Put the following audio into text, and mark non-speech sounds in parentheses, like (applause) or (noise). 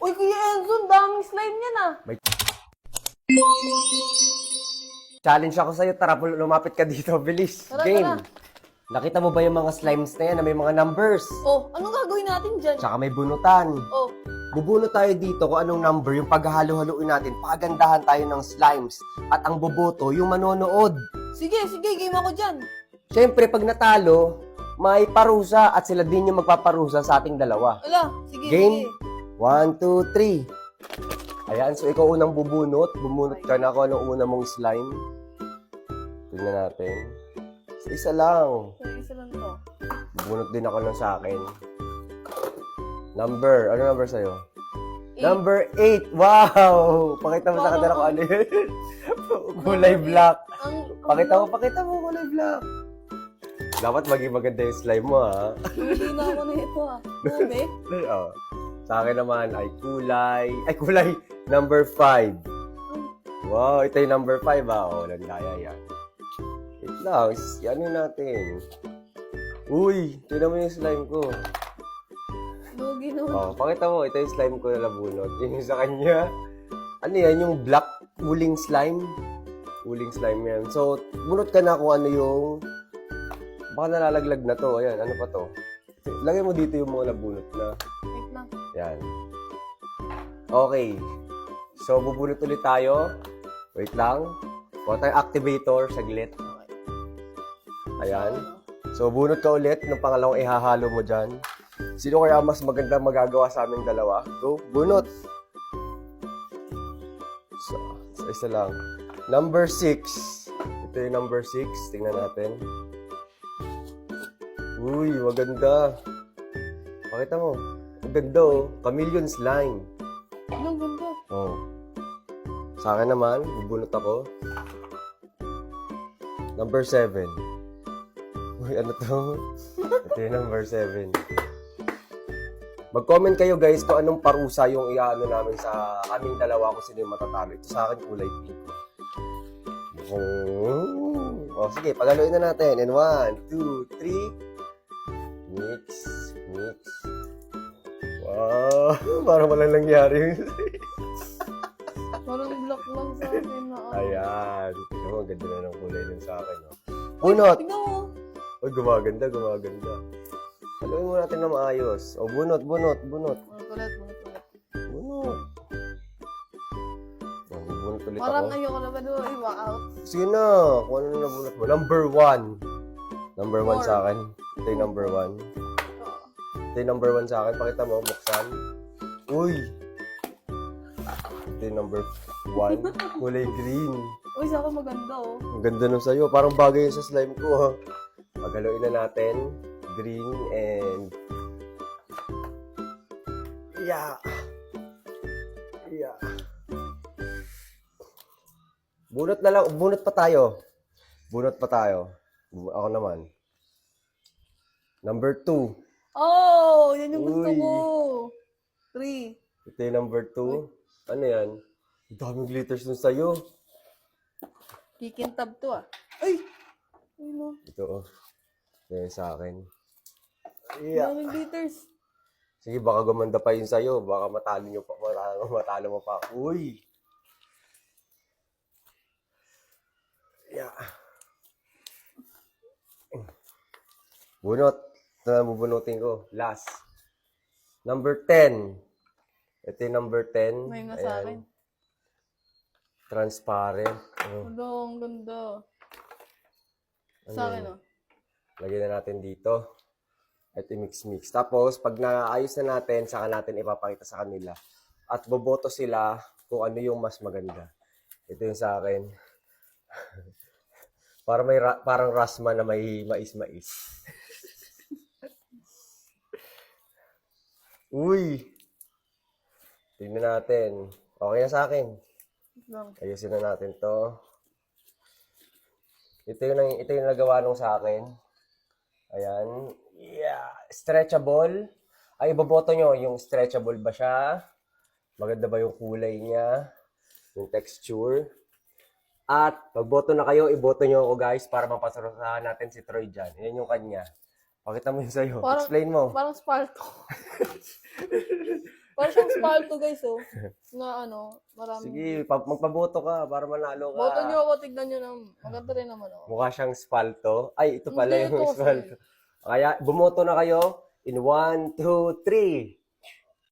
Uy, Kuya Enzo, daming slime niyan ah. Challenge ako sa'yo. Tara, lumapit ka dito. (laughs) Bilis. Tara, Game. tara. Nakita mo ba yung mga slimes na yan na may mga numbers? Oh, anong gagawin natin dyan? Tsaka may bunutan. Oh, Bubunot tayo dito kung anong number yung paghahalo-haluin natin. Pagandahan tayo ng slimes. At ang boboto, yung manonood. sige, sige, game ako dyan. Siyempre, pag natalo, may parusa at sila din yung magpaparusa sa ating dalawa. Ala, sige, Game? sige. One, two, three. Ayan, so ikaw unang bubunot. Bumunot ka na kung anong una mong slime. Tingnan natin. So, isa lang. So, isa lang to. Bubunot din ako ng sa akin. Number. Ano number sa'yo? Eight. Number 8. Wow! Pakita mo sa kanila kung ano yun. (laughs) kulay black. Pakita mo, pakita mo kulay black. Dapat maging maganda yung slime mo, ha? Hindi na ako na ito ah. (laughs) Ube? oh. Sa akin naman ay kulay. Ay, kulay number 5. Wow, ito yung number 5, ha? Oh, landaya yan. Wait lang, ano natin? Uy, tingnan mo yung slime ko. Lugi naman. Oh, pakita mo, ito yung slime ko na nabunot. Yung sa kanya, ano yan, yung black uling slime. Uling slime yan. So, bunot ka na kung ano yung, baka nalalaglag na to. Ayan, ano pa to? Lagay mo dito yung mga nabunot na. Wait lang. Yan. Okay. So, bubunot ulit tayo. Wait lang. Kuha tayong activator, saglit. Ayan. So, bunot ka ulit ng pangalawang ihahalo mo dyan. Sino kaya mas maganda magagawa sa aming dalawa? Go, bunot! So, so isa lang. Number 6. Ito yung number 6. Tingnan natin. Uy, maganda. Pakita mo. Ang ganda oh. Chameleon's line. Anong ganda? Oh. Sa akin naman, bubunot ako. Number 7. Uy, ano to? (laughs) Ito yung number 7. Mag-comment kayo guys kung anong parusa yung iaano namin sa aming dalawa kung sino yung matatalo. Ito sa akin kulay pink. Oh. oh, sige, pagaluin na natin. And 1, 2, 3, Weeks. Weeks. Wow. (laughs) Parang walang nangyari. (laughs) Parang black lang sa akin na. Ayan. Tignan mo, ganda na ng kulay nun sa akin. Oh. Bunot! Tignan mo. Gumaganda, gumaganda. Haluin mo natin na maayos. O, oh, bunot, bunot, bunot. Bunot ulit, bunot ulit. Bunot. Oh, bunot ulit Parang ako. ayoko na ba doon i-walk out? Sige na, kung ano na bunot mo. Number one. Number one Four. sa akin. Ito yung number one. Ito yung number one sa akin. Pakita mo, buksan. Uy! Ito yung number one. (laughs) Kulay green. Uy, sa akin maganda oh. Ang ganda nun sa'yo. Parang bagay yun sa slime ko, ha? Paghaluin na natin. Green and... Yeah. Yeah. Bunot na lang. Bunot pa tayo. Bunot pa tayo. Ako naman. Number two. Oh, yan yung gusto Uy. ko. Three. Ito yung number two. Ano yan? Ang daming glitters nun sa'yo. Kikintab to ah. Ay! Ay no. Ito, oh. Ito yung sa akin. Yeah. Yeah. Daming glitters. Sige, baka gumanda pa yun sa'yo. Baka matalo nyo pa. Matalo, matalo mo pa. Uy! Yeah. Bunot. Ito na bubunutin ko. Last. Number 10. Ito yung number 10. May nga sa akin. Transparent. Oh, Ano, ang ganda. Ano Sa akin yun? oh. lagyan na natin dito. At i-mix-mix. Tapos, pag naayos na natin, saka natin ipapakita sa kanila. At boboto sila kung ano yung mas maganda. Ito yung sa akin. (laughs) Para may ra- parang rasma na may mais-mais. (laughs) Uy! Tingnan natin. Okay na sa akin. Ayusin na natin to. Ito yung, ito yung nagawa nung sa akin. Ayan. Yeah. Stretchable. Ay, iboboto nyo yung stretchable ba siya? Maganda ba yung kulay niya? Yung texture? At, pagboto na kayo, iboto nyo ako guys para mapasarusahan natin si Troy dyan. Yan yung kanya. Pakita mo yun sa'yo. Parang- Explain mo. Parang Sparko. (laughs) Parang siyang spalto guys oh. Na ano, marami. Sige, pa- magpaboto ka para manalo ka. Boto niyo ako, tignan niyo na. Maganda rin naman ako. Mukha siyang spalto. Ay, ito pala Hindi, yung ito spalto. Kaya, bumoto na kayo in 1, 2, 3.